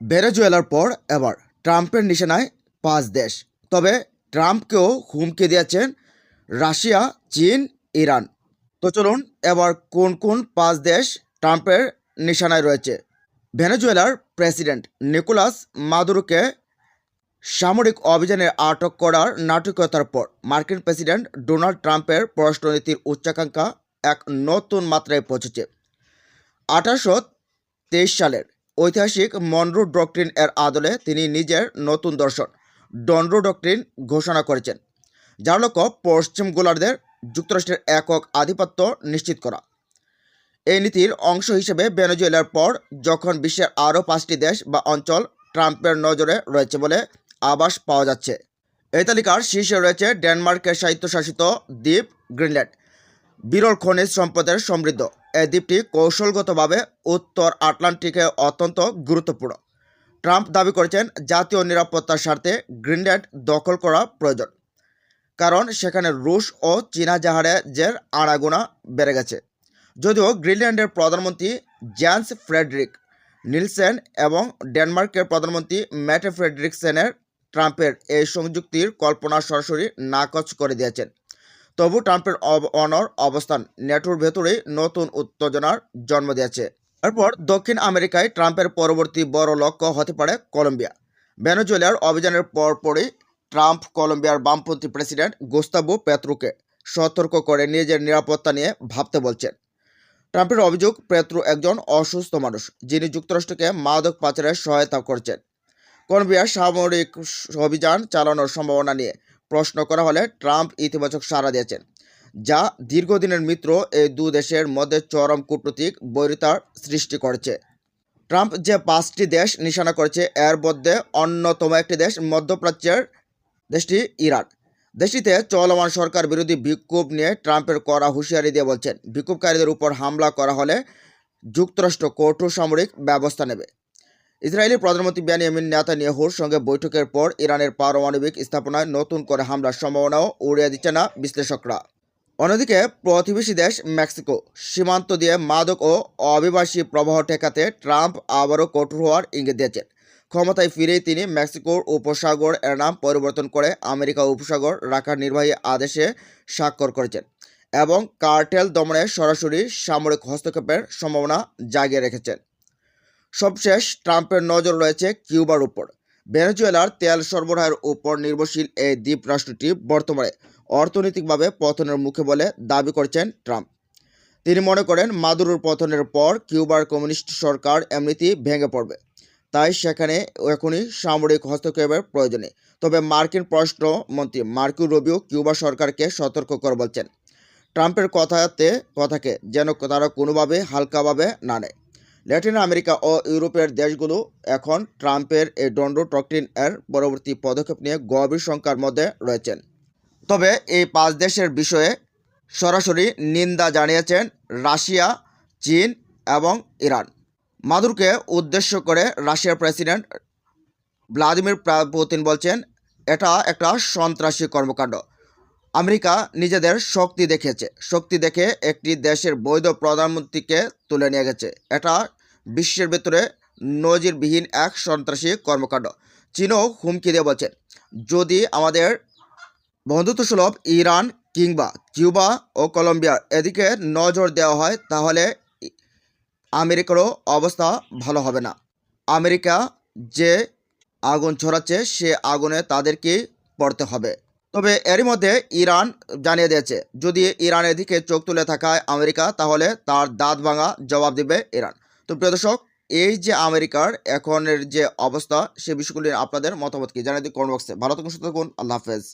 ভেনেজুয়েলার পর এবার ট্রাম্পের নিশানায় পাঁচ দেশ। তবে ট্রাম্পকেও হুমকি দিয়েছেন রাশিয়া, চীন, ইরান। তো চলুন এবার কোন কোন পাঁচ দেশ ট্রাম্পের নিশানায় রয়েছে? ভেনেজুয়েলার প্রেসিডেন্ট নিকোলাস মাদুরোকে সামরিক অভিযানে আটক করার নাটকীয়তার পর মার্কিন প্রেসিডেন্ট ডোনাল্ড ট্রাম্পের পররাষ্ট্রনীতির উচ্চাকাঙ্ক্ষা এক নতুন মাত্রায় পৌঁছেছে। আঠারোশো তেইশ সালের ঐতিহাসিক মনরো ডক্ট্রিন এর আদলে তিনি নিজের নতুন দর্শন ডনরো ডক্ট্রিন ঘোষণা করেছেন, যার লক্ষ্য পশ্চিম গোলার্ধের যুক্তরাষ্ট্রের একক আধিপত্য নিশ্চিত করা। এই নীতির অংশ হিসেবে ভেনেজুয়েলার পর যখন বিশ্বের আরও পাঁচটি দেশ বা অঞ্চল ট্রাম্পের নজরে রয়েছে বলে আবাস পাওয়া যাচ্ছে, এই তালিকার শীর্ষে রয়েছে ডেনমার্কের স্বায়ত্তশাসিত দ্বীপ গ্রিনল্যান্ড, বিরল খনিজ সম্পদের সমৃদ্ধ। দ্বীপটি কৌশলগতভাবে উত্তর আটলান্টিকে অত্যন্ত গুরুত্বপূর্ণ। ট্রাম্প দাবি করেছেন, জাতীয় নিরাপত্তার স্বার্থে গ্রিনল্যান্ড দখল করা প্রয়োজন। কারণ সেখানে রুশ ও চীনা জাহাজের আনাগোনা বেড়ে গেছে। যদিও গ্রিনল্যান্ডের প্রধানমন্ত্রী জ্যান্স ফ্রেডরিক নিলসেন এবং ডেনমার্কের প্রধানমন্ত্রী ম্যাটে ফ্রেডরিকসেনের ট্রাম্পের এই সংযুক্তির কল্পনা সরাসরি নাকচ করে দিয়েছেন। তবু ট্রাম্পের অনর অবস্থান নেটোর ভেতরেই নতুন উত্তেজনার জন্ম দিয়েছে। এরপর দক্ষিণ আমেরিকায় ট্রাম্পের পরবর্তী বড় লক্ষ্য হতে পারে কলম্বিয়া। ভেনেজুয়েলার অভিযানের পরপরই ট্রাম্প কলম্বিয়ার বামপন্থী প্রেসিডেন্ট গোস্তাবো পেত্রুকে সতর্ক করে নিজের নিরাপত্তা নিয়ে ভাবতে বলছেন। ট্রাম্পের অভিযোগ, পেত্রু একজন অসুস্থ মানুষ, যিনি যুক্তরাষ্ট্রকে মাদক পাচারের সহায়তা করছেন। কলম্বিয়ার সামরিক অভিযান চালানোর সম্ভাবনা নিয়ে প্রশ্ন করা হলে ট্রাম্প ইতিবাচক সাড়া দিয়েছেন, যা দীর্ঘদিনের মিত্র এই দু দেশের মধ্যে চরম কূটনৈতিক বৈরিতার সৃষ্টি করেছে। ট্রাম্প যে পাঁচটি দেশ নিশানা করেছে, এর মধ্যে অন্যতম একটি দেশ মধ্যপ্রাচ্যের দেশটি ইরান দেশটিতে চলমান সরকার বিরোধী বিক্ষোভ নিয়ে ট্রাম্পের কড়া হুঁশিয়ারি দিয়ে বলছেন, বিক্ষোভকারীদের উপর হামলা করা হলে যুক্তরাষ্ট্র কঠোর সামরিক ব্যবস্থা নেবে। ইসরায়েলি প্রধানমন্ত্রী বেনিয়ামিন নেতানিয়াহুর সঙ্গে বৈঠকের পর ইরানের পারমাণবিক স্থাপনায় নতুন করে হামলার সম্ভাবনাও উড়িয়ে দিচ্ছে না বিশ্লেষকরা। অন্যদিকে, প্রতিবেশী দেশ মেক্সিকো সীমান্ত দিয়ে মাদক ও অভিবাসী প্রবাহ ঠেকাতে ট্রাম্প আবারও কঠোর হওয়ার ইঙ্গিত দিয়েছেন। ক্ষমতায় ফিরেই তিনি মেক্সিকোর উপসাগর এর নাম পরিবর্তন করে আমেরিকা উপসাগর রাখার নির্বাহী আদেশে স্বাক্ষর করেছেন এবং কার্টেল দমনে সরাসরি সামরিক হস্তক্ষেপের সম্ভাবনা জাগিয়ে রেখেছেন। সবশেষ ট্রাম্পের নজর রয়েছে কিউবার উপর। ভেনেজুয়েলার তেল সরবরাহের উপর নির্ভরশীল এই দ্বীপ রাষ্ট্রটি বর্তমানে অর্থনৈতিকভাবে পতনের মুখে বলে দাবি করছেন ট্রাম্প। তিনি মনে করেন মাদুরোর পতনের পর কিউবার কমিউনিস্ট সরকার এমনিতেই ভেঙে পড়বে। তাই সেখানে এখনই সামরিক হস্তক্ষেপের প্রয়োজনে। তবে মার্কিন পররাষ্ট্রমন্ত্রী মার্কিন রবিও কিউবা সরকারকে সতর্ক করে বলছেন। ট্রাম্পের কথাতে, কথাকে যেন তারা কোনোভাবে হালকাভাবে না নেয়। ল্যাটিন আমেরিকা ও ইউরোপের দেশগুলো এখন ট্রাম্পের এই দণ্ড ডক্ট্রিন এর পরবর্তী পদক্ষেপ নিয়ে গভীর শঙ্কার মধ্যে রয়েছেন। তবে এই পাঁচ দেশের বিষয়ে সরাসরি নিন্দা জানিয়েছেন রাশিয়া, চীন এবং ইরান। মাদুরকে উদ্দেশ্য করে রাশিয়ার প্রেসিডেন্ট ভ্লাদিমির পুতিন বলছেন, এটা একটা সন্ত্রাসী কর্মকাণ্ড। আমেরিকা নিজেদের শক্তি দেখিয়েছে। শক্তি দেখে একটি দেশের বৈধ প্রধানমন্ত্রীকে তুলে নিয়ে গেছে। এটা বিশ্বের ভেতরে নজিরবিহীন এক সন্ত্রাসী কর্মকাণ্ড। চীনও হুমকি দিয়ে বলছে, যদি আমাদের বন্ধুত্বসুলভ ইরান কিংবা কিউবা ও কলম্বিয়ার এদিকে নজর দেওয়া হয়, তাহলে আমেরিকারও অবস্থা ভালো হবে না। আমেরিকা যে আগুন ছড়াচ্ছে, সে আগুনে তাদেরকে পড়তে হবে। তবে এরই মধ্যে ইরান জানিয়ে দিয়েছে, যদি ইরানের দিকে চোখ তুলে থাকায় আমেরিকা, তাহলে তার দাঁত ভাঙা জবাব দেবে ইরান। তো প্রিয় দর্শক, এই যে আমেরিকার এখনের যে অবস্থা, সে বিষয়গুলি আপনাদের মতামত কি? জানাই দিন কমেন্ট বক্সে ভালো থাকুন, সুস্থ থাকুন, আল্লাহ হাফেজ।